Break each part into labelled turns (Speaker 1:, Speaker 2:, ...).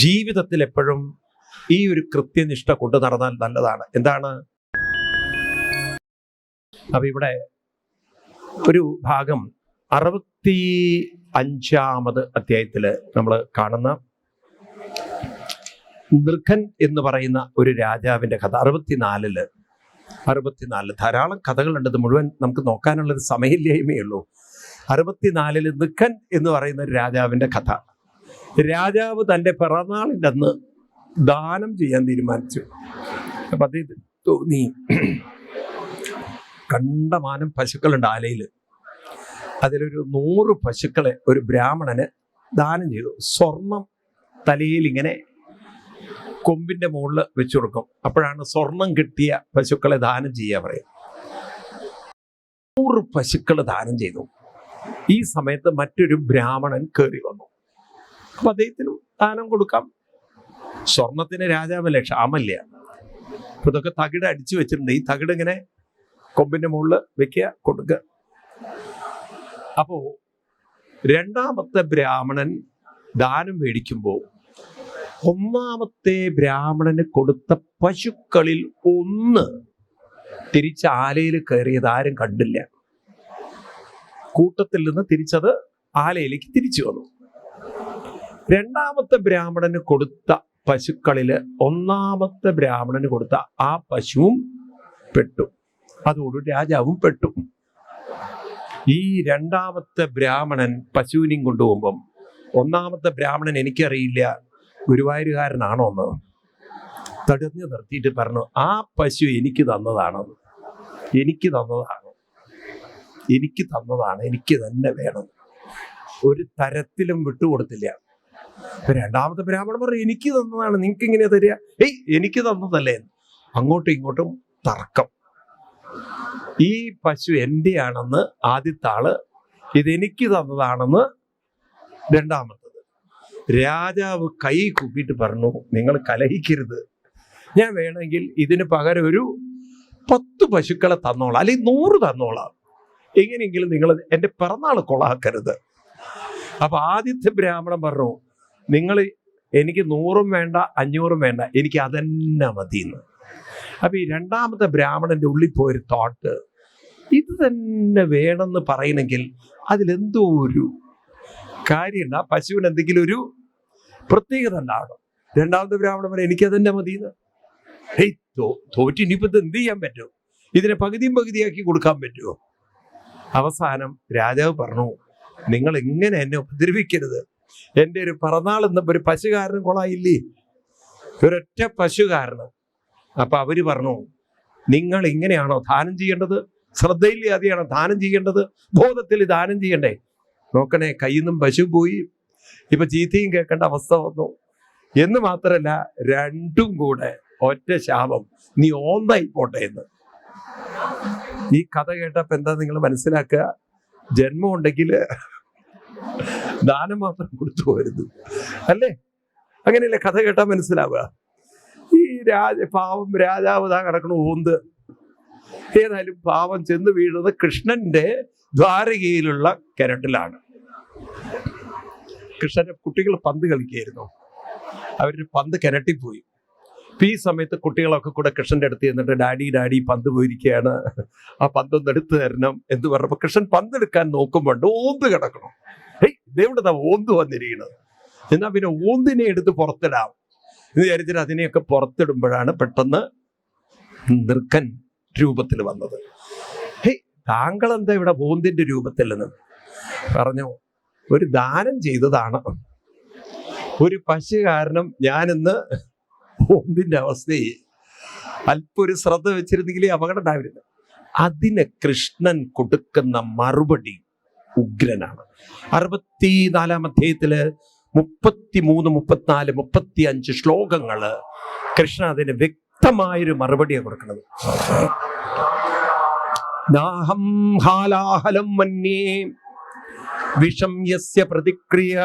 Speaker 1: ജീവിതത്തിൽ എപ്പോഴും ഈ ഒരു കൃത്യനിഷ്ഠ കൊണ്ടു നടന്നാൽ നല്ലതാണ്. എന്താണ്? അപ്പൊ ഇവിടെ ഒരു ഭാഗം അറുപത്തി അഞ്ചാമത് അധ്യായത്തിൽ നമ്മൾ കാണുന്ന നൃഖൻ എന്ന് പറയുന്ന ഒരു രാജാവിന്റെ കഥ. അറുപത്തിനാലിൽ അറുപത്തിനാലിൽ ധാരാളം കഥകളുണ്ട്. ഇത് മുഴുവൻ നമുക്ക് നോക്കാനുള്ള ഒരു സമയമില്ലായ്മേ ഉള്ളൂ. അറുപത്തിനാലിൽ നൃഖൻ എന്ന് പറയുന്ന ഒരു രാജാവിന്റെ കഥ. രാജാവ് തന്റെ പിറന്നാളിന്റെ അന്ന് ദാനം ചെയ്യാൻ തീരുമാനിച്ചു. അപ്പൊ അത് തോന്നി കണ്ടമാനം പശുക്കളുണ്ട് ആലയിൽ അതിലൊരു നൂറ് പശുക്കളെ ഒരു ബ്രാഹ്മണന് ദാനം ചെയ്തു. സ്വർണം തലയിൽ ഇങ്ങനെ കൊമ്പിന്റെ മുകളിൽ വെച്ചു കൊടുക്കും. അപ്പോഴാണ് സ്വർണം കിട്ടിയ പശുക്കളെ ദാനം ചെയ്യുക പറയും നൂറ് പശുക്കൾ ദാനം ചെയ്തു. ഈ സമയത്ത് മറ്റൊരു ബ്രാഹ്മണൻ കയറി വന്നു. അപ്പൊ അദ്ദേഹത്തിനും ദാനം കൊടുക്കാം. സ്വർണത്തിന് രാജാവ് ക്ഷാമല്ല അപ്പൊ ഇതൊക്കെ തകിട് അടിച്ചു വെച്ചിട്ടുണ്ട്. ഈ തകിട് ഇങ്ങനെ കൊമ്പിന്റെ മുകളിൽ വെക്കുക കൊടുക്കുക. അപ്പോ രണ്ടാമത്തെ ബ്രാഹ്മണൻ ദാനം മേടിക്കുമ്പോൾ ഒന്നാമത്തെ ബ്രാഹ്മണന് കൊടുത്ത പശുക്കളിൽ ഒന്ന് തിരിച്ച് ആലയിൽ കയറിയത് ആരും കണ്ടില്ല. കൂട്ടത്തിൽ നിന്ന് തിരിച്ചത് ആലയിലേക്ക് തിരിച്ചു വന്നു. രണ്ടാമത്തെ ബ്രാഹ്മണന് കൊടുത്ത പശുക്കളിൽ ഒന്നാമത്തെ ബ്രാഹ്മണന് കൊടുത്ത ആ പശുവും പെട്ടു. അതോട് രാജാവും പെട്ടു. ഈ രണ്ടാമത്തെ ബ്രാഹ്മണൻ പശുവിനെയും കൊണ്ടുപോകുമ്പം ഒന്നാമത്തെ ബ്രാഹ്മണൻ എനിക്കറിയില്ല ഗുരുവായൂരുകാരനാണോ എന്ന് തടഞ്ഞു നിർത്തിയിട്ട് പറഞ്ഞു ആ പശു എനിക്ക് തന്നതാണോ. എനിക്ക് തന്നതാണ്. എനിക്ക് തന്നതാണ്. എനിക്ക് തന്നെ വേണം. ഒരു തരത്തിലും വിട്ടുകൊടുത്തില്ല. രണ്ടാമത്തെ ബ്രാഹ്മണൻ പറഞ്ഞു എനിക്ക് തന്നതാണ്. നിങ്ങൾക്ക് ഇങ്ങനെ തരിക? ഏയ് എനിക്ക് തന്നതല്ലേ അങ്ങോട്ടും ഇങ്ങോട്ടും തർക്കം. ഈ പശു എന്റെയാണെന്ന് ആദ്യത്തെ ആൾ ഇതെനിക്ക് തന്നതാണെന്ന് രണ്ടാമത്തത്. രാജാവ് കൈ കൂപ്പിയിട്ട് പറഞ്ഞു നിങ്ങൾ കലഹിക്കരുത്. ഞാൻ വേണമെങ്കിൽ ഇതിന് പകരം ഒരു പത്ത് പശുക്കളെ തന്നോളാം. അല്ലെങ്കിൽ നൂറ് തന്നോളാം. എങ്ങനെയെങ്കിലും നിങ്ങൾ എന്റെ പിറന്നാൾ കൊളാക്കരുത്. അപ്പൊ ആദ്യത്തെ ബ്രാഹ്മണൻ പറഞ്ഞു നിങ്ങൾ എനിക്ക് നൂറും വേണ്ട അഞ്ഞൂറും വേണ്ട എനിക്ക് അതന്നെ എന്ന് അപ്പൊ ഈ രണ്ടാമത്തെ ബ്രാഹ്മണന്റെ ഉള്ളിൽ പോയൊരു തോട്ട് ഇത് തന്നെ വേണമെന്ന് പറയണമെങ്കിൽ അതിലെന്തോ ഒരു കാര്യമുണ്ട്. ആ പശുവിന് എന്തെങ്കിലും ഒരു പ്രത്യേകത ഉണ്ടാവണം രണ്ടാമത്തെ ബ്രാഹ്മണൻ പറയും എനിക്ക് അതന്നെ മതി ഹേയ് തോ തോറ്റ് ഇനിയിപ്പോ ഇത് എന്ത് ചെയ്യാൻ പറ്റുമോ ഇതിനെ പകുതിയും പകുതിയാക്കി കൊടുക്കാൻ പറ്റുമോ? അവസാനം രാജാവ് പറഞ്ഞു നിങ്ങൾ എങ്ങനെ എന്നെ ഉപദ്രവിക്കരുത്? എന്റെ ഒരു പിറന്നാൾ എന്ന ഒരു പശുകാരനും കൊളായില്ലേ? ഒരൊറ്റ പശുകാരനും. അപ്പം അവർ പറഞ്ഞു നിങ്ങൾ ഇങ്ങനെയാണോ ദാനം ചെയ്യേണ്ടത്? ശ്രദ്ധയില്ലാതെയാണോ ദാനം ചെയ്യേണ്ടത്? ബോധത്തിൽ ദാനം ചെയ്യണ്ടേ? നോക്കണേ കയ്യിൽ നിന്നും പശു പോയി. ഇപ്പൊ ചീത്തയും കേൾക്കേണ്ട അവസ്ഥ വന്നു. എന്ന് മാത്രമല്ല രണ്ടും കൂടെ ഒറ്റ ശാപം. നീ ഓന്നായി പോട്ടെ എന്ന്. ഈ കഥ കേട്ടപ്പോൾ എന്താ നിങ്ങൾ മനസ്സിലാക്കുക? ജന്മം ഉണ്ടെങ്കിൽ ദാനം മാത്രം കൊടുത്തു പോരുത് അല്ലേ? അങ്ങനെയല്ലേ കഥ കേട്ടാൽ മനസ്സിലാവുക? ഈ രാജ പാവം രാജാവ് താ കിടക്കണ ഊന്ത്. ഏതായാലും പാവം ചെന്ന് വീഴുന്നത് കൃഷ്ണന്റെ ദ്വാരകയിലുള്ള കിണറ്റിലാണ് കൃഷ്ണന്റെ കുട്ടികൾ പന്ത് കളിക്കുകയായിരുന്നു അവരുടെ പന്ത് കിരട്ടിപ്പോയി. പോയി അപ്പൊ ഈ സമയത്ത് കുട്ടികളൊക്കെ കൂടെ കൃഷ്ണന്റെ അടുത്ത് ചെന്നിട്ട് ഡാഡി ഡാഡി പന്ത് പോയിരിക്കുകയാണ് ആ പന്തൊന്ന് എടുത്തു തരണം എന്ന് പറഞ്ഞപ്പോ കൃഷ്ണൻ പന്തെടുക്കാൻ നോക്കുമ്പോണ്ട് ഓന്ത് കിടക്കണം. ഇതെവിടുന്നാ ഓന്ത് വന്നിരിക്കുന്നത് എന്നാ പിന്നെ ഓന്തിനെ എടുത്ത് പുറത്തിടാം. എന്ന് വിചാരിച്ചിട്ട് അതിനെയൊക്കെ പുറത്തിടുമ്പോഴാണ് പെട്ടെന്ന് നൃക്കൻ രൂപത്തിൽ വന്നത്. ഹേയ് താങ്കൾ എന്താ ഇവിടെ ഓന്തിന്റെ നിന്ന് പറഞ്ഞു ഒരു ദാനം ചെയ്തതാണ്. ഒരു പശു കാരണം ഞാനിന്ന് ഓന്തിന്റെ അവസ്ഥയെ അല്പം ഒരു ശ്രദ്ധ വെച്ചിരുന്നെങ്കിൽ അപകടം ഉണ്ടാവില്ല. അതിന് കൃഷ്ണൻ കൊടുക്കുന്ന മറുപടി ഉഗ്രനാണ്. അറുപത്തിനാലാം അധ്യായത്തിൽ മുപ്പത്തി മൂന്ന് മുപ്പത്തിനാല് മുപ്പത്തി അഞ്ച് ശ്ലോകങ്ങൾ കൃഷ്ണ അതിന് വ്യക്തമായൊരു മറുപടിയാണ് കൊടുക്കുന്നത്. നാഹം ഹാലാഹലം മന്യേ വിഷം യസ്യ പ്രതിക്രിയ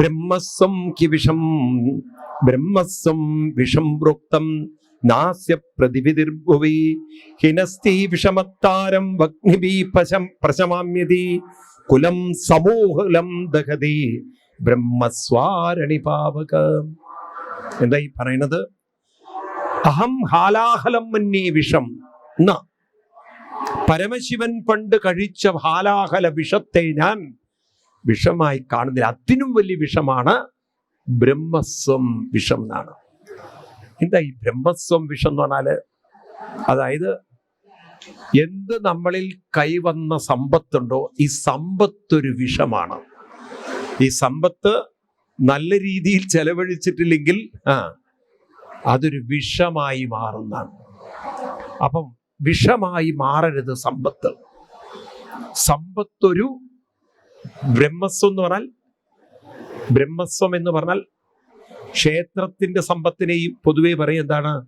Speaker 1: ബ്രഹ്മസ്വം കി വിഷം ബ്രഹ്മസ്വം വിഷം പ്രോക്തം നാസ്യ പ്രതിവിധിർഭുവി ഹിനസ്തി വിഷമത്താരം വഗ്നിഭി പശം പ്രശമാമ്യതി. കുലം സമൂഹലം ദഹതി. ബ്രഹ്മസ്വാരണി പാവക എന്താ ഈ പറയുന്നത് അഹം ഹാലാഹലം മന്യേ വിഷം. എന്ന പരമശിവൻ പണ്ട് കഴിച്ച ഹാലാഹല വിഷത്തെ ഞാൻ വിഷമായി കാണുന്നില്ല. അതിനും വലിയ വിഷമാണ് ബ്രഹ്മസ്വം വിഷം എന്നാണ്. എന്താ ഈ ബ്രഹ്മസ്വം വിഷം എന്ന് പറഞ്ഞാൽ അതായത് എന്ത് നമ്മളിൽ കൈവന്ന സമ്പത്തുണ്ടോ ഈ സമ്പത്തൊരു വിഷമാണ്. ഈ സമ്പത്ത് നല്ല രീതിയിൽ ചെലവഴിച്ചിട്ടില്ലെങ്കിൽ ആ അതൊരു വിഷമായി മാറുന്നതാണ്. അപ്പം വിഷമായി മാറരുത് സമ്പത്ത്. സമ്പത്തൊരു ബ്രഹ്മസ്വം എന്ന് പറഞ്ഞാൽ ബ്രഹ്മസ്വം എന്ന് പറഞ്ഞാൽ ക്ഷേത്രത്തിന്റെ സമ്പത്തിനെയും പൊതുവേ പറയും എന്താണ്?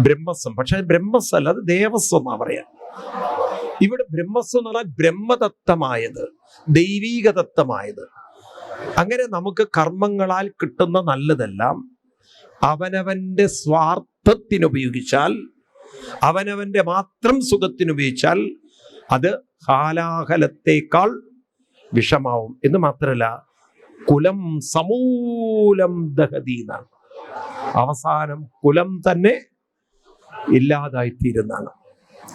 Speaker 1: ബ്രഹ്മസ്വം പക്ഷെ ബ്രഹ്മസ്വം അല്ല അത് ദേവസ്വം എന്നാ പറയാ. ഇവിടെ ബ്രഹ്മസ്വം എന്ന് പറഞ്ഞാൽ ബ്രഹ്മദത്തമായത് ദൈവീകദത്തമായത്. അങ്ങനെ നമുക്ക് കർമ്മങ്ങളാൽ കിട്ടുന്ന നല്ലതെല്ലാം അവനവന്റെ സ്വാർത്ഥത്തിന് ഉപയോഗിച്ചാൽ അവനവന്റെ മാത്രം സുഖത്തിന് ഉപയോഗിച്ചാൽ അത് ഹാലാഹലത്തേക്കാൾ വിഷമാവും. എന്ന് മാത്രമല്ല കുലം സമൂലം ദഹതി എന്നാണ് അവസാനം കുലം തന്നെ ഇല്ലാതായിത്തീരുന്നതാണ്.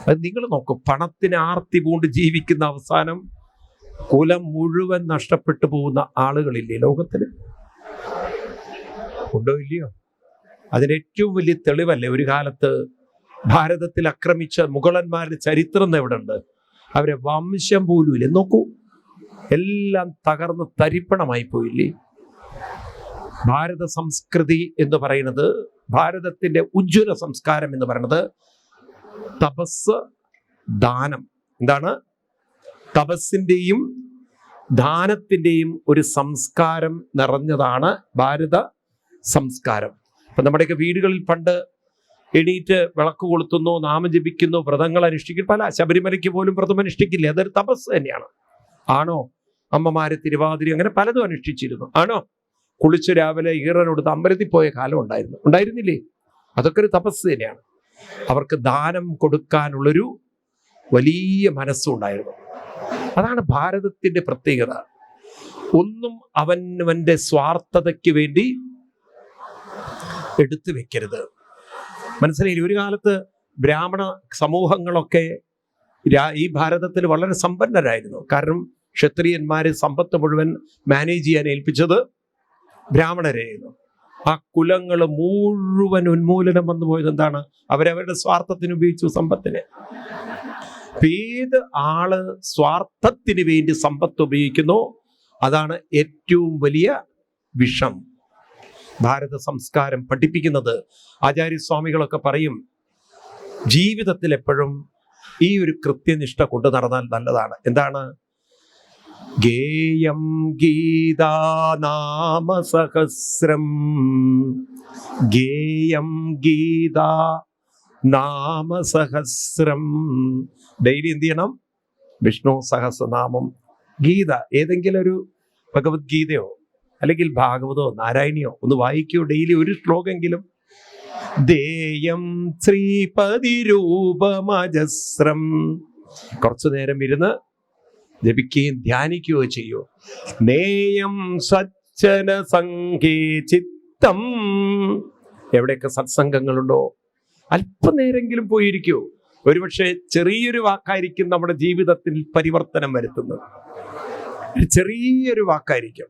Speaker 1: അത് നിങ്ങൾ നോക്കും പണത്തിന് ആർത്തി പൂണ്ട് ജീവിക്കുന്ന അവസാനം കുലം മുഴുവൻ നഷ്ടപ്പെട്ടു പോകുന്ന ആളുകളില്ലേ ലോകത്തിൽ ഉണ്ടോ ഇല്ലയോ? അതിന് ഏറ്റവും വലിയ തെളിവല്ലേ ഒരു കാലത്ത് ഭാരതത്തിൽ ആക്രമിച്ച മുഗളന്മാരുടെ ചരിത്രം എവിടെ ഉണ്ട് അവരെ വംശം പോലും ഇല്ല. നോക്കൂ എല്ലാം തകർന്ന് തരിപ്പണമായി പോയില്ലേ? ഭാരത സംസ്കൃതി എന്ന് പറയുന്നത് ഭാരതത്തിന്റെ ഉജ്ജ്വല സംസ്കാരം എന്ന് പറയുന്നത് തപസ് ദാനം. എന്താണ്? തപസ്സിന്റെയും ദാനത്തിന്റെയും ഒരു സംസ്കാരം നിറഞ്ഞതാണ് ഭാരത സംസ്കാരം. അപ്പൊ നമ്മുടെയൊക്കെ വീടുകളിൽ പണ്ട് എണീറ്റ് വിളക്ക് കൊളുത്തുന്നു നാമം ജപിക്കുന്നു വ്രതങ്ങൾ അനുഷ്ഠിക്കുന്നു പല ശബരിമലയ്ക്ക് പോലും വ്രതം അനുഷ്ഠിക്കില്ല അതൊരു തപസ് തന്നെയാണ്. ആണോ? അമ്മമാര് തിരുവാതിരി അങ്ങനെ പലതും അനുഷ്ഠിച്ചിരുന്നു. ആണോ? കുളിച്ച് രാവിലെ ഈറനോട് അമ്പലത്തിൽ പോയ കാലം ഉണ്ടായിരുന്നു. ഉണ്ടായിരുന്നില്ലേ? അതൊക്കെ ഒരു തപസ് തന്നെയാണ്. അവർക്ക് ദാനം കൊടുക്കാനുള്ളൊരു വലിയ മനസ്സുണ്ടായിരുന്നു. അതാണ് ഭാരതത്തിന്റെ പ്രത്യേകത. ഒന്നും അവനവന്റെ സ്വാർത്ഥതയ്ക്ക് വേണ്ടി എടുത്തു വെക്കരുത്. മനസ്സിലായില്ലേ? ഒരു കാലത്ത് ബ്രാഹ്മണ സമൂഹങ്ങളൊക്കെ ഈ ഭാരതത്തിൽ വളരെ സമ്പന്നരായിരുന്നു. കാരണം ക്ഷത്രിയന്മാര് സമ്പത്ത് മുഴുവൻ മാനേജ് ചെയ്യാൻ ഏൽപ്പിച്ചത് ബ്രാഹ്മണരെയായിരുന്നു. ആ കുലങ്ങൾ മുഴുവൻ ഉന്മൂലനം വന്നു പോയത് എന്താണ്? അവരവരുടെ സ്വാർത്ഥത്തിന് ഉപയോഗിച്ചു സമ്പത്തിനെ. ഏത് ആൾ സ്വാർത്ഥത്തിന് വേണ്ടി സമ്പത്ത് ഉപയോഗിക്കുന്നു? അതാണ് ഏറ്റവും വലിയ വിഷം. ഭാരത സംസ്കാരം പഠിപ്പിക്കുന്നത് ആചാര്യസ്വാമികളൊക്കെ പറയും ജീവിതത്തിൽ എപ്പോഴും ഈ ഒരു കൃത്യനിഷ്ഠ കൊണ്ടു നടന്നാൽ നല്ലതാണ്. എന്താണ്? ഗേയം ഗീതാ നാമസഹസ്രം ഗേയം ഗീതാ നാമസഹസ്രം ഡെയിലി എന്ത് ചെയ്യണം? വിഷ്ണു സഹസ്രനാമം. ഗീത ഏതെങ്കിലും ഒരു ഭഗവത്ഗീതയോ അല്ലെങ്കിൽ ഭാഗവതോ നാരായണിയോ ഒന്ന് വായിക്കൂ. ഡെയിലി ഒരു ശ്ലോകമെങ്കിലും ദേയം ശ്രീപതി രൂപമജസ്രം കുറച്ചു നേരം ഇരുന്ന് ജപിക്കുകയും ധ്യാനിക്കുകയോ ചെയ്യൂ നേയം സജ്ജന സംഘേ ചിത്തം. എവിടെയൊക്കെ സത്സംഗങ്ങളുണ്ടോ? അല്പനേരെങ്കിലും പോയിരിക്കൂ. ഒരുപക്ഷെ ചെറിയൊരു വാക്കായിരിക്കും നമ്മുടെ ജീവിതത്തിൽ പരിവർത്തനം വരുത്തുന്നത്. ചെറിയൊരു വാക്കായിരിക്കും.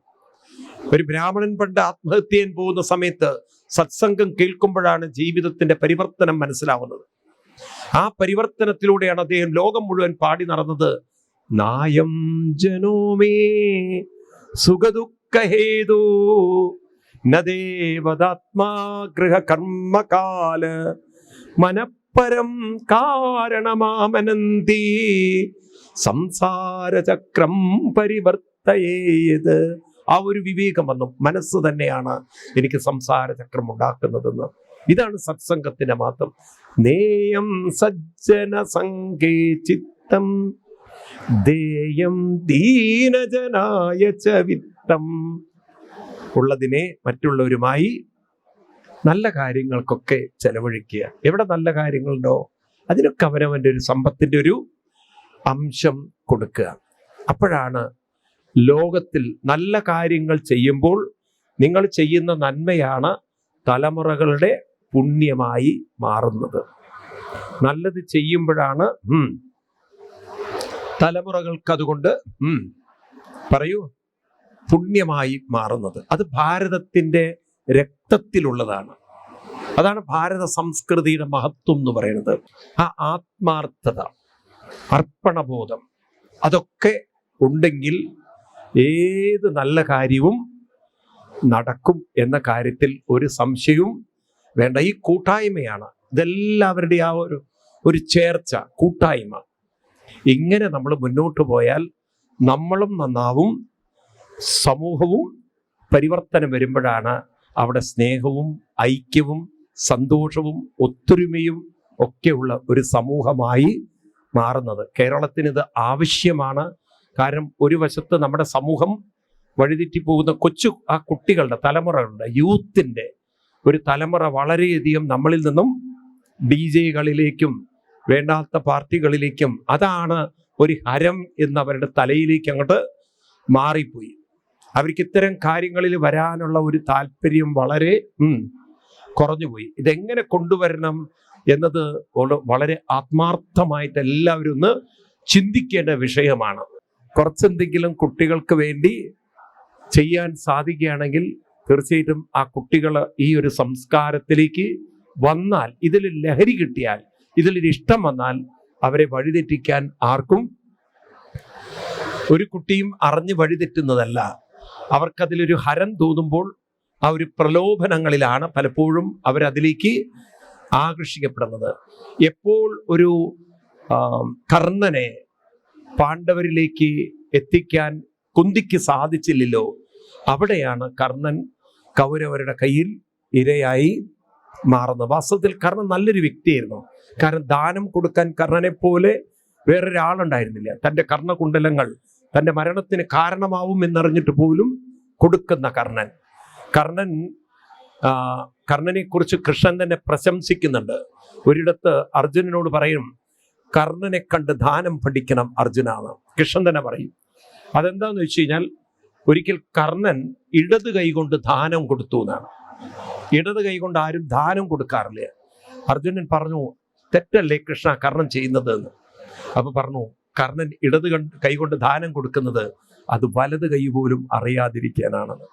Speaker 1: ഒരു ബ്രാഹ്മണൻ പണ്ട് ആത്മഹത്യൻ പോകുന്ന സമയത്ത് സത്സംഗം കേൾക്കുമ്പോഴാണ് ജീവിതത്തിന്റെ പരിവർത്തനം മനസ്സിലാവുന്നത്. ആ പരിവർത്തനത്തിലൂടെയാണ് അദ്ദേഹം ലോകം മുഴുവൻ പാടി നടന്നത്. നായം ജനോമേ സുഖദുഃഖഹേതു. നദേവദാത്മാ ഗൃഹകർമ്മകാല മനപ്പരം കാരണമാമനന്തി. സംസാരചക്രം പരിവർത്തയേത്. ആ ഒരു വിവേകം വന്നു. മനസ്സ് തന്നെയാണ് എനിക്ക് സംസാരചക്രം ഉണ്ടാക്കുന്നതെന്ന്. ഇതാണ് സത്സംഗത്തിന്റെ മാത്രം നേയം സജ്ജന സംഘേ ചിത്തം. ദേയം ദീനജനായ ചവിത്തം വിത്തം ഉള്ളതിനെ മറ്റുള്ളവരുമായി നല്ല കാര്യങ്ങൾക്കൊക്കെ ചെലവഴിക്കുക. എവിടെ നല്ല കാര്യങ്ങളുണ്ടോ അതിനൊക്കെ അവനവന്റെ ഒരു സമ്പത്തിന്റെ ഒരു അംശം കൊടുക്കുക. അപ്പോഴാണ് ലോകത്തിൽ നല്ല കാര്യങ്ങൾ ചെയ്യുമ്പോൾ നിങ്ങൾ ചെയ്യുന്ന നന്മയാണ് തലമുറകളുടെ പുണ്യമായി മാറുന്നത്. നല്ലത് ചെയ്യുമ്പോഴാണ് തലമുറകൾക്ക് അതുകൊണ്ട് പറയൂ പുണ്യമായി മാറുന്നത്. അത് ഭാരതത്തിന്റെ രക്തത്തിലുള്ളതാണ്. അതാണ് ഭാരത സംസ്കൃതിയുടെ മഹത്വം എന്ന് പറയുന്നത്. ആ ആത്മാർത്ഥത അർപ്പണബോധം അതൊക്കെ ഉണ്ടെങ്കിൽ ഏത് നല്ല കാര്യവും നടക്കും എന്ന കാര്യത്തിൽ ഒരു സംശയവും വേണ്ട. ഈ കൂട്ടായ്മയാണ്. ഇതെല്ലാവരുടെ ആ ഒരു ഒരു ചേർച്ച കൂട്ടായ്മ. ഇങ്ങനെ നമ്മൾ മുന്നോട്ട് പോയാൽ നമ്മളും നന്നാവും സമൂഹവും പരിവർത്തനം വരുമ്പോഴാണ് അവിടെ സ്നേഹവും ഐക്യവും സന്തോഷവും ഒത്തൊരുമയും ഒക്കെയുള്ള ഒരു സമൂഹമായി മാറുന്നത്. കേരളത്തിന് ഇത് ആവശ്യമാണ്. കാരണം ഒരു വശത്ത് നമ്മുടെ സമൂഹം വഴിതെറ്റി പോകുന്ന കൊച്ചു ആ കുട്ടികളുടെ തലമുറകളുടെ യൂത്തിന്റെ ഒരു തലമുറ വളരെയധികം നമ്മളിൽ നിന്നും ഡി ജെകളിലേക്കും വേണ്ടാത്ത പാർട്ടികളിലേക്കും അതാണ് ഒരു ഹരം എന്നവരുടെ തലയിലേക്ക് അങ്ങോട്ട് മാറിപ്പോയി. അവർക്ക് ഇത്തരം കാര്യങ്ങളിൽ വരാനുള്ള ഒരു താല്പര്യം വളരെ കുറഞ്ഞുപോയി. ഇതെങ്ങനെ കൊണ്ടുവരണം എന്നത് വള- വളരെ ആത്മാർത്ഥമായിട്ട് എല്ലാവരും ഒന്ന് ചിന്തിക്കേണ്ട വിഷയമാണ്. കുറച്ചെന്തെങ്കിലും കുട്ടികൾക്ക് വേണ്ടി ചെയ്യാൻ സാധിക്കുകയാണെങ്കിൽ തീർച്ചയായിട്ടും ആ കുട്ടികൾ ഈ ഒരു സംസ്കാരത്തിലേക്ക് വന്നാൽ ഇതിൽ ലഹരി കിട്ടിയാൽ ഇതിലൊരു ഇഷ്ടം വന്നാൽ അവരെ വഴിതെറ്റിക്കാൻ ആർക്കും ഒരു കുട്ടിയും അറിഞ്ഞ് വഴിതെറ്റുന്നതല്ല. അവർക്കതിലൊരു ഹരം തോന്നുമ്പോൾ ആ ഒരു പ്രലോഭനങ്ങളിലാണ് പലപ്പോഴും അവരതിലേക്ക് ആകർഷിക്കപ്പെടുന്നത്. എപ്പോൾ ഒരു കർണനെ പാണ്ഡവരിലേക്ക് എത്തിക്കാൻ കുന്തിക്ക് സാധിച്ചില്ലല്ലോ അവിടെയാണ് കർണൻ കൗരവരുടെ കയ്യിൽ ഇരയായി മാറുന്നത്. വാസ്തവത്തിൽ കർണൻ നല്ലൊരു വ്യക്തിയായിരുന്നു. കാരണം ദാനം കൊടുക്കാൻ കർണനെ പോലെ വേറൊരാളുണ്ടായിരുന്നില്ല. തന്റെ കർണകുണ്ടലങ്ങൾ തന്റെ മരണത്തിന് കാരണമാവും എന്നറിഞ്ഞിട്ട് പോലും കൊടുക്കുന്ന കർണൻ. കർണൻ കർണനെക്കുറിച്ച് കൃഷ്ണൻ തന്നെ പ്രശംസിക്കുന്നുണ്ട്. ഒരിടത്ത് അർജുനനോട് പറയും കർണനെ കണ്ട് ദാനം പഠിക്കണം അർജുനാണ്. കൃഷ്ണൻ തന്നെ പറയും. അതെന്താന്ന് വെച്ച് കഴിഞ്ഞാൽ ഒരിക്കൽ കർണൻ ഇടത് കൈകൊണ്ട് ദാനം കൊടുത്തു എന്നാണ്. ഇടത് കൈകൊണ്ട് ആരും ദാനം കൊടുക്കാറില്ല. അർജുനൻ പറഞ്ഞു തെറ്റല്ലേ കൃഷ്ണ കർണൻ ചെയ്യുന്നത്? എന്ന്. അപ്പൊ പറഞ്ഞു കർണൻ ഇടത് കണ്ട് കൈകൊണ്ട് ദാനം കൊടുക്കുന്നത് അത് വലത് കൈ പോലും അറിയാതിരിക്കാനാണെന്ന്.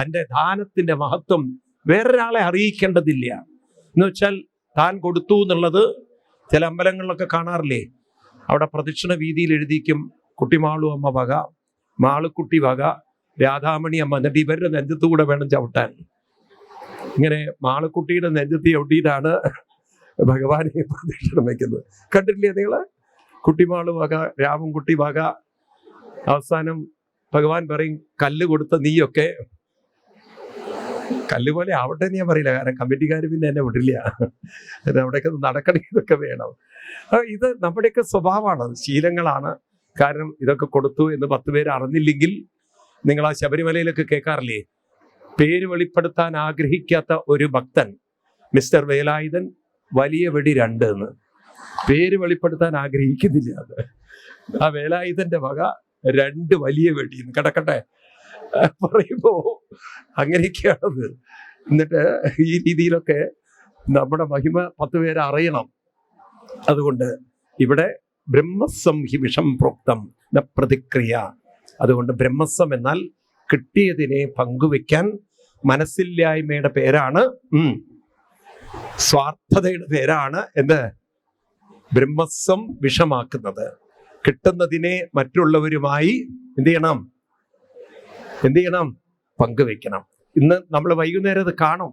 Speaker 1: തന്റെ ദാനത്തിന്റെ മഹത്വം വേറൊരാളെ അറിയിക്കേണ്ടതില്ല. എന്ന് വെച്ചാൽ താൻ കൊടുത്തു എന്നുള്ളത് ചില അമ്പലങ്ങളിലൊക്കെ കാണാറില്ലേ? അവിടെ പ്രദക്ഷിണ വീതിയിൽ എഴുതിക്കും കുട്ടിമാളു അമ്മ വക മാളുക്കുട്ടി വക രാധാമണി അമ്മ. എന്നിട്ട് ഇവരുടെ നെഞ്ചത്തു കൂടെ വേണം ചവിട്ടാൻ. ഇങ്ങനെ മാളക്കുട്ടിയുടെ നെഞ്ചത്തി ഒട്ടിയിട്ടാണ് ഭഗവാനെ പ്രദക്ഷിണം വയ്ക്കുന്നത് കണ്ടിട്ടില്ലേ നിങ്ങൾ കുട്ടിമാൾ വക രാമൻകുട്ടി വക. അവസാനം ഭഗവാൻ പറയും കല്ല് കൊടുത്ത നീയൊക്കെ. കല്ല് പോലെ ആവട്ടെ ഞാൻ പറയില്ല കാരണം കമ്മിറ്റിക്കാർ പിന്നെ എന്നെ വിടില്ല അവിടെയൊക്കെ നടക്കണമെങ്കിൽ ഇതൊക്കെ വേണം. ഇത് നമ്മുടെയൊക്കെ സ്വഭാവമാണ് ശീലങ്ങളാണ്. കാരണം ഇതൊക്കെ കൊടുത്തു എന്ന് പത്ത് പേര് അറിഞ്ഞില്ലെങ്കിൽ നിങ്ങൾ ആ ശബരിമലയിലൊക്കെ കേൾക്കാറില്ലേ? പേര് വെളിപ്പെടുത്താൻ ആഗ്രഹിക്കാത്ത ഒരു ഭക്തൻ മിസ്റ്റർ വേലായുധൻ വലിയ വെടി രണ്ട് എന്ന്. പേര് വെളിപ്പെടുത്താൻ ആഗ്രഹിക്കുന്നില്ല അത്. ആ വേലായുധന്റെ വക രണ്ട് വലിയ വെടി കിടക്കട്ടെ. പറയുമ്പോ അങ്ങനെയൊക്കെയാണത്. എന്നിട്ട് ഈ രീതിയിലൊക്കെ നമ്മുടെ മഹിമ പത്ത് പേര് അറിയണം. അതുകൊണ്ട് ഇവിടെ ബ്രഹ്മസം ഹിമിഷം പ്രോക്തം പ്രതിക്രിയ. അതുകൊണ്ട് ബ്രഹ്മസം എന്നാൽ കിട്ടിയതിനെ പങ്കുവെക്കാൻ മനസ്സില്ലായ്മയുടെ പേരാണ് സ്വാർത്ഥതയുടെ പേരാണ് എന്ത് ബ്രഹ്മസ്വം വിഷമാക്കുന്നത്. കിട്ടുന്നതിനെ മറ്റുള്ളവരുമായി എന്ത് ചെയ്യണം? എന്ത് ചെയ്യണം? പങ്കുവെക്കണം ഇന്ന് നമ്മൾ വൈകുന്നേരം അത് കാണും.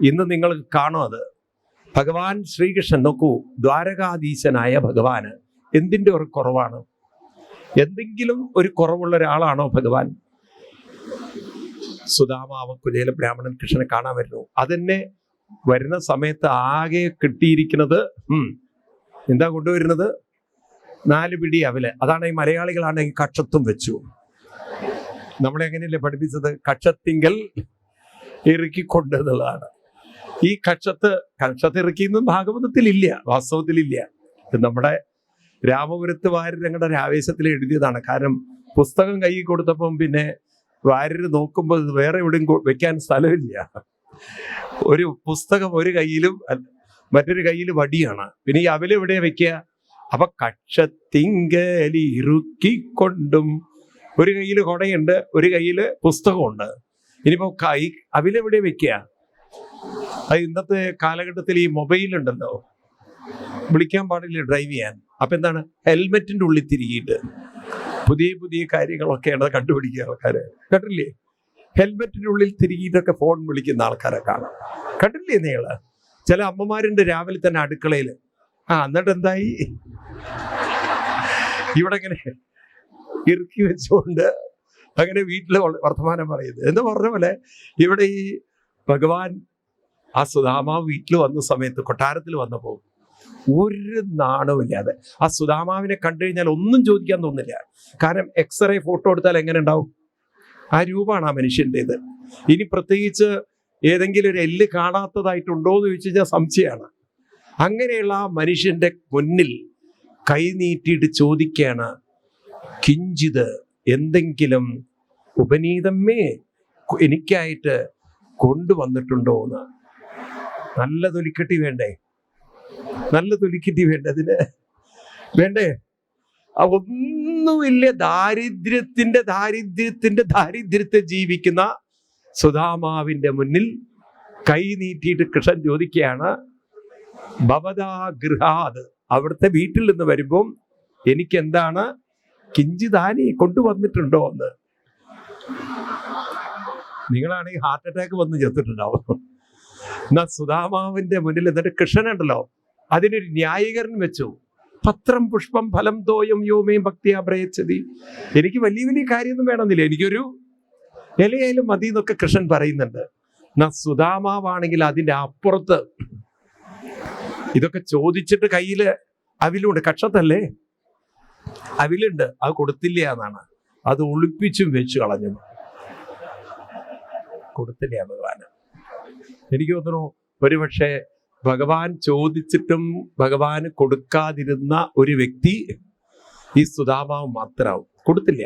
Speaker 1: ഇന്ന് നിങ്ങൾ കാണും അത്. ഭഗവാൻ ശ്രീകൃഷ്ണൻ നോക്കൂ ദ്വാരകാധീശനായ ഭഗവാന് എന്തിന്റെ ഒരു കുറവാണ്? എന്തെങ്കിലും ഒരു കുറവുള്ള ഒരാളാണോ ഭഗവാൻ? സുധാമാവ കുലേല ബ്രാഹ്മണൻ കൃഷ്ണനെ കാണാൻ വരുന്നു. അതെന്നെ വരുന്ന സമയത്ത് ആകെ കിട്ടിയിരിക്കുന്നത് എന്താ കൊണ്ടുവരുന്നത്? നാല് പിടി അവൽ. അതാണ് ഈ മലയാളികളാണെങ്കിൽ കക്ഷത്തും വെച്ചു. നമ്മളെ എങ്ങനെയല്ലേ പഠിപ്പിച്ചത്? കക്ഷത്തിങ്കൽ ഇറുക്കിക്കൊണ്ട് എന്നുള്ളതാണ്. ഈ കക്ഷത്ത് കക്ഷത്ത് ഭാഗവതത്തിൽ ഇല്ല വാസ്തവത്തിൽ ഇല്ല നമ്മുടെ രാമപുരത്ത് വാര്യർ ഞങ്ങളുടെ ഒരു ആവേശത്തിൽ എഴുതിയതാണ്. കാരണം പുസ്തകം കൈ കൊടുത്തപ്പം പിന്നെ വാര്യർ നോക്കുമ്പോൾ വേറെ എവിടെയും വെക്കാൻ സ്ഥലമില്ല. ഒരു പുസ്തകം ഒരു കയ്യിലും മറ്റൊരു കയ്യിൽ വടിയാണ്. പിന്നെ ഈ അവലെവിടെ വെക്കുക അപ്പൊ കക്ഷത്തിങ്കലി ഇറുക്കിക്കൊണ്ടും ഒരു കയ്യിൽ കൊടയുണ്ട് ഒരു കയ്യിൽ പുസ്തകമുണ്ട്. ഇനിയിപ്പോ കൈ അവിലെവിടെ വെക്കുക അത് ഇന്നത്തെ കാലഘട്ടത്തിൽ ഈ മൊബൈൽ ഉണ്ടല്ലോ വിളിക്കാൻ പാടില്ല ഡ്രൈവ് ചെയ്യാൻ. അപ്പൊ എന്താണ്? ഹെൽമെറ്റിന്റെ ഉള്ളിൽ തിരികിയിട്ട്. പുതിയ പുതിയ കാര്യങ്ങളൊക്കെയാണ് കണ്ടുപിടിക്കുക ആൾക്കാർ കണ്ടില്ലേ? ഹെൽമെറ്റിനുള്ളിൽ തിരികിയിട്ടൊക്കെ ഫോൺ വിളിക്കുന്ന ആൾക്കാരെ കാണാം. കണ്ടില്ലേ നിങ്ങൾ ചില അമ്മമാരുണ്ട് രാവിലെ തന്നെ അടുക്കളയിൽ ആ എന്നിട്ട് എന്തായി? ഇവിടെ ഇങ്ങനെ ഇറുക്കി വെച്ചുകൊണ്ട് അങ്ങനെ വീട്ടിൽ വർത്തമാനം പറയുന്നത് എന്ന് പറഞ്ഞ പോലെ ഇവിടെ ഈ ഭഗവാൻ ആ സുധാമാവ് വീട്ടിൽ വന്ന സമയത്ത് കൊട്ടാരത്തിൽ വന്നപ്പോൾ ഒരു നാണവുമില്ലാതെ ആ സുധാമാവിനെ കണ്ടു കഴിഞ്ഞാൽ ഒന്നും ചോദിക്കാൻ തോന്നില്ല. കാരണം എക്സ്റേ ഫോട്ടോ എടുത്താൽ എങ്ങനെ ഉണ്ടാവും? ആ രൂപമാണ് ആ മനുഷ്യന്റെത് ഇനി പ്രത്യേകിച്ച് ഏതെങ്കിലും ഒരു എല്ല് കാണാത്തതായിട്ടുണ്ടോ എന്ന് ചോദിച്ചു കഴിഞ്ഞാൽ സംശയമാണ്. അങ്ങനെയുള്ള ആ മനുഷ്യന്റെ മുന്നിൽ കൈ നീട്ടിയിട്ട് ചോദിക്കുകയാണ് കിഞ്ചിത് എന്തെങ്കിലും ഉപനീതമേ എനിക്കായിട്ട് കൊണ്ടുവന്നിട്ടുണ്ടോ എന്ന് നല്ലതൊലിക്കട്ടി വേണ്ടേ? നല്ല തൊലിക്കിട്ടി വേണ്ടതിന്. വേണ്ടേ? ആ ഒന്നുമില്ല ദാരിദ്ര്യത്തിന്റെ ദാരിദ്ര്യത്തിന്റെ ദാരിദ്ര്യത്തെ ജീവിക്കുന്ന സുധാമാവിന്റെ മുന്നിൽ കൈ നീട്ടിയിട്ട് കൃഷ്ണൻ ചോദിക്കുകയാണ് ഭവതാ ഗൃഹാത്. അവിടുത്തെ വീട്ടിൽ നിന്ന് വരുമ്പം എനിക്ക് എന്താണ് കിഞ്ചിതാനി കൊണ്ടുവന്നിട്ടുണ്ടോ എന്ന്. നിങ്ങളാണെങ്കിൽ ഹാർട്ട് അറ്റാക്ക് വന്ന് ചെത്തിട്ടുണ്ടാവും. എന്നാ സുധാമാവിന്റെ മുന്നിൽ എന്നിട്ട് കൃഷ്ണനുണ്ടല്ലോ. അതിനൊരു ന്യായീകരണം വെച്ചു. പത്രം പുഷ്പം ഫലം തോയം യോമയും ഭക്തി അപ്രയച്ചതി എനിക്ക് വലിയ വലിയ കാര്യമൊന്നും വേണമെന്നില്ല. എനിക്കൊരു ഇലയായാലും മതി എന്നൊക്കെ കൃഷ്ണൻ പറയുന്നുണ്ട്. എന്നാ സുധാമാവാണെങ്കിൽ അതിന്റെ അപ്പുറത്ത് ഇതൊക്കെ ചോദിച്ചിട്ട് കയ്യിൽ അവിലുണ്ട്. കക്ഷത്തല്ലേ? അവിലുണ്ട്. അത് കൊടുത്തില്ല എന്നാണ്. അത് ഒളിപ്പിച്ചും വെച്ചു കളഞ്ഞു. കൊടുത്തില്ല ഭഗവാന്. എനിക്ക് തോന്നുന്നു ഒരുപക്ഷെ ഭഗവാൻ ചോദിച്ചിട്ടും ഭഗവാന് കൊടുക്കാതിരുന്ന ഒരു വ്യക്തി ഈ സുധാമാവ് മാത്രമാവും കൊടുത്തില്ല.